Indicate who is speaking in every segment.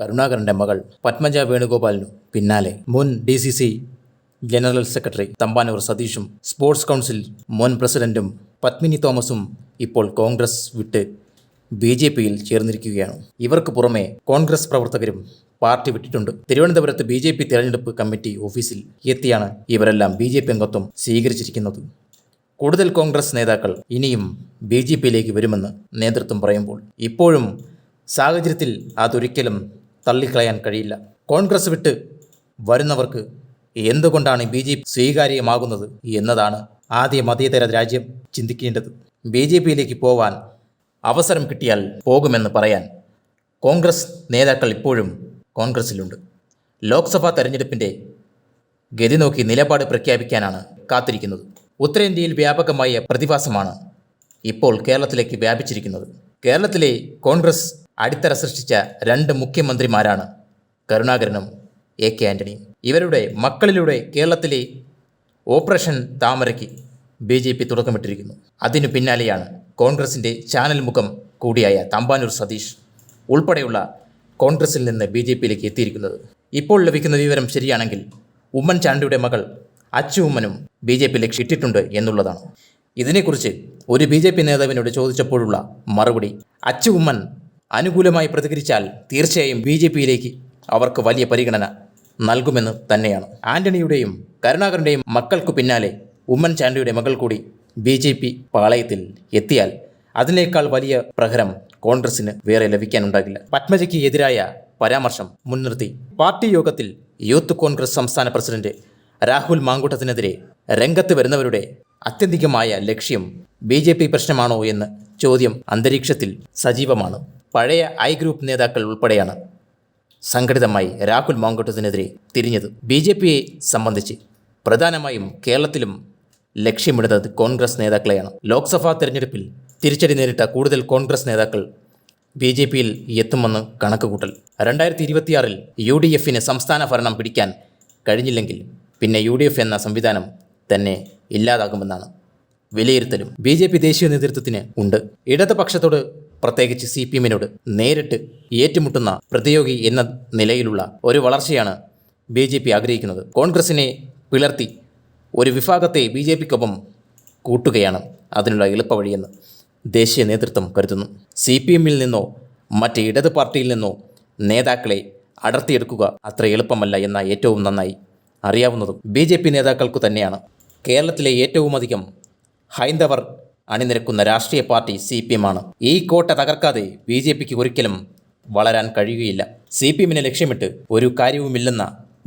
Speaker 1: കരുണാകരന്റെ മകൾ പത്മജ വേണുഗോപാലിനു പിന്നാലെ മുൻ D C C general secretary Thampanoor സതീഷും sports council മുൻ പ്രസിഡന്റും പത്മിനി തോമസും ഇപ്പോൾ കോൺഗ്രസ് വിട്ട് ബി ജെ പിയിൽ ചേർന്നിരിക്കുകയാണ്. ഇവർക്ക് പുറമെ കോൺഗ്രസ് പ്രവർത്തകരും പാർട്ടി വിട്ടിട്ടുണ്ട്. തിരുവനന്തപുരത്ത് ബി ജെ പി തെരഞ്ഞെടുപ്പ് കമ്മിറ്റി ഓഫീസിൽ എത്തിയാണ് ഇവരെല്ലാം ബി ജെ പി അംഗത്വം സ്വീകരിച്ചിരിക്കുന്നത്. കൂടുതൽ കോൺഗ്രസ് നേതാക്കൾ ഇനിയും ബി ജെ പിയിലേക്ക് വരുമെന്ന് നേതൃത്വം പറയുമ്പോൾ ഇപ്പോഴും സാഹചര്യത്തിൽ അതൊരിക്കലും തള്ളിക്കളയാൻ കഴിയില്ല. കോൺഗ്രസ് വിട്ട് വരുന്നവർക്ക് എന്തുകൊണ്ടാണ് ബി ജെ പി സ്വീകാര്യമാകുന്നത് എന്നതാണ് ആദ്യ മതേതര രാജ്യം ചിന്തിക്കേണ്ടത്. ബി ജെ പിയിലേക്ക് പോവാൻ അവസരം കിട്ടിയാൽ പോകുമെന്ന് പറയാൻ കോൺഗ്രസ് നേതാക്കൾ ഇപ്പോഴും കോൺഗ്രസിലുണ്ട്. ലോക്സഭാ തെരഞ്ഞെടുപ്പിന്റെ ഗതി നോക്കി നിലപാട് പ്രഖ്യാപിക്കാനാണ് കാത്തിരിക്കുന്നത്. ഉത്തരേന്ത്യയിൽ വ്യാപകമായ പ്രതിഭാസമാണ് ഇപ്പോൾ കേരളത്തിലേക്ക് വ്യാപിച്ചിരിക്കുന്നത്. കേരളത്തിലെ കോൺഗ്രസ് അടിത്തറ സൃഷ്ടിച്ച രണ്ട് മുഖ്യമന്ത്രിമാരാണ് കരുണാകരനും എ കെ ആന്റണിയും ഇവരുടെ മക്കളിലൂടെ കേരളത്തിലെ ഓപ്പറേഷൻ താമരയ്ക്ക് ബി ജെ പി തുടക്കമിട്ടിരിക്കുന്നു. അതിനു പിന്നാലെയാണ് കോൺഗ്രസിന്റെ ചാനൽ മുഖം കൂടിയായ തമ്പാനൂർ സതീഷ് ഉൾപ്പെടെയുള്ള കോൺഗ്രസിൽ നിന്ന് ബി ജെ പിയിലേക്ക് എത്തിയിരിക്കുന്നത്. ഇപ്പോൾ ലഭിക്കുന്ന വിവരം ശരിയാണെങ്കിൽ ഉമ്മൻചാണ്ടിയുടെ മകൾ അച്ചു ഉമ്മനും ബി ജെ പിയിലേക്ക് ഇട്ടിട്ടുണ്ട് എന്നുള്ളതാണ്. ഇതിനെക്കുറിച്ച് ഒരു ബി ജെ പി നേതാവിനോട് ചോദിച്ചപ്പോഴുള്ള മറുപടി അച്ചു ഉമ്മൻ അനുകൂലമായി പ്രതികരിച്ചാൽ തീർച്ചയായും ബി ജെ പിയിലേക്ക് അവർക്ക് വലിയ പരിഗണന നൽകുമെന്ന് തന്നെയാണ്. ആന്റണിയുടെയും കരുണാകരന്റെയും മക്കൾക്കു പിന്നാലെ ഉമ്മൻചാണ്ടിയുടെ മകൾ കൂടി ബി ജെ പി പാളയത്തിൽ എത്തിയാൽ അതിനേക്കാൾ വലിയ പ്രഹരം കോൺഗ്രസിന് വേറെ ലഭിക്കാനുണ്ടാകില്ല. പത്മജയ്ക്ക് എതിരായ പരാമർശം മുൻനിർത്തി പാർട്ടി യോഗത്തിൽ യൂത്ത് കോൺഗ്രസ് സംസ്ഥാന പ്രസിഡന്റ് രാഹുൽ മാങ്കൂട്ടത്തിനെതിരെ രംഗത്ത് വരുന്നവരുടെ അത്യന്തികമായ ലക്ഷ്യം ബി പ്രശ്നമാണോ എന്ന് ചോദ്യം അന്തരീക്ഷത്തിൽ സജീവമാണ്. പഴയ ഐ ഗ്രൂപ്പ് നേതാക്കൾ ഉൾപ്പെടെയാണ് സംഘടിതമായി രാഹുൽ മാങ്കൂട്ടത്തിനെതിരെ തിരിഞ്ഞത് ബി ജെ പിയെ സംബന്ധിച്ച്. പ്രധാനമായും കേരളത്തിലും ലക്ഷ്യമിടുന്നത് കോൺഗ്രസ് നേതാക്കളെയാണ്. ലോക്സഭാ തെരഞ്ഞെടുപ്പിൽ തിരിച്ചടി നേരിട്ട കൂടുതൽ കോൺഗ്രസ് നേതാക്കൾ ബി ജെ പിയിൽ എത്തുമെന്ന് കണക്കുകൂട്ടൽ. രണ്ടായിരത്തി ഇരുപത്തിയാറിൽ യു ഡി എഫിന് സംസ്ഥാന ഭരണം പിടിക്കാൻ കഴിഞ്ഞില്ലെങ്കിൽ പിന്നെ യു ഡി എഫ് എന്ന സംവിധാനം തന്നെ ഇല്ലാതാകുമെന്നാണ് വിലയിരുത്തലും. ബി ജെ പി ദേശീയ നേതൃത്വത്തിന് ഉണ്ട്. ഇടതുപക്ഷത്തോട് പ്രത്യേകിച്ച് സി പി എമ്മിനോട് നേരിട്ട് ഏറ്റുമുട്ടുന്ന പ്രതിയോഗി എന്ന നിലയിലുള്ള ഒരു വളർച്ചയാണ് ബി ജെ പി ആഗ്രഹിക്കുന്നത്. കോൺഗ്രസിനെ പിളർത്തി ഒരു വിഭാഗത്തെ ബി ജെ പിക്കൊപ്പം കൂട്ടുകയാണ് അതിനുള്ള എളുപ്പവഴിയെന്ന് ദേശീയ നേതൃത്വം കരുതുന്നു. സി പി എമ്മിൽ നിന്നോ മറ്റ് ഇടത് പാർട്ടിയിൽ നിന്നോ നേതാക്കളെ അടർത്തിയെടുക്കുക അത്ര എളുപ്പമല്ല എന്ന ഏറ്റവും നന്നായി അറിയാവുന്നതും ബി നേതാക്കൾക്കു തന്നെയാണ്. കേരളത്തിലെ ഏറ്റവുമധികം ഹൈന്ദവർ അണിനിരക്കുന്ന രാഷ്ട്രീയ പാർട്ടി സി പി എം ആണ്. ഈ കോട്ട തകർക്കാതെ ബി ജെ പിക്ക് ഒരിക്കലും വളരാൻ കഴിയുകയില്ല. സി പി എമ്മിനെ ലക്ഷ്യമിട്ട് ഒരു കാര്യവുമില്ലെന്ന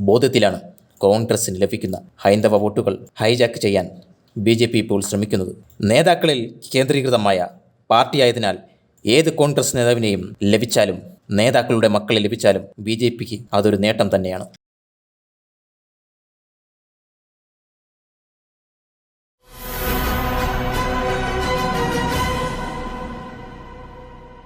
Speaker 1: ബോധ്യത്തിലാണ് കോൺഗ്രസിന് ലഭിക്കുന്ന ഹൈന്ദവ വോട്ടുകൾ ഹൈജാക്ക് ചെയ്യാൻ ബി ജെ പി ഇപ്പോൾ ശ്രമിക്കുന്നത്. നേതാക്കളിൽ കേന്ദ്രീകൃതമായ പാർട്ടിയായതിനാൽ ഏത് കോൺഗ്രസ് നേതാവിനെയും ലഭിച്ചാലും നേതാക്കളുടെ മക്കളെ ലഭിച്ചാലും ബി ജെ പിക്ക് അതൊരു നേട്ടം തന്നെയാണ്.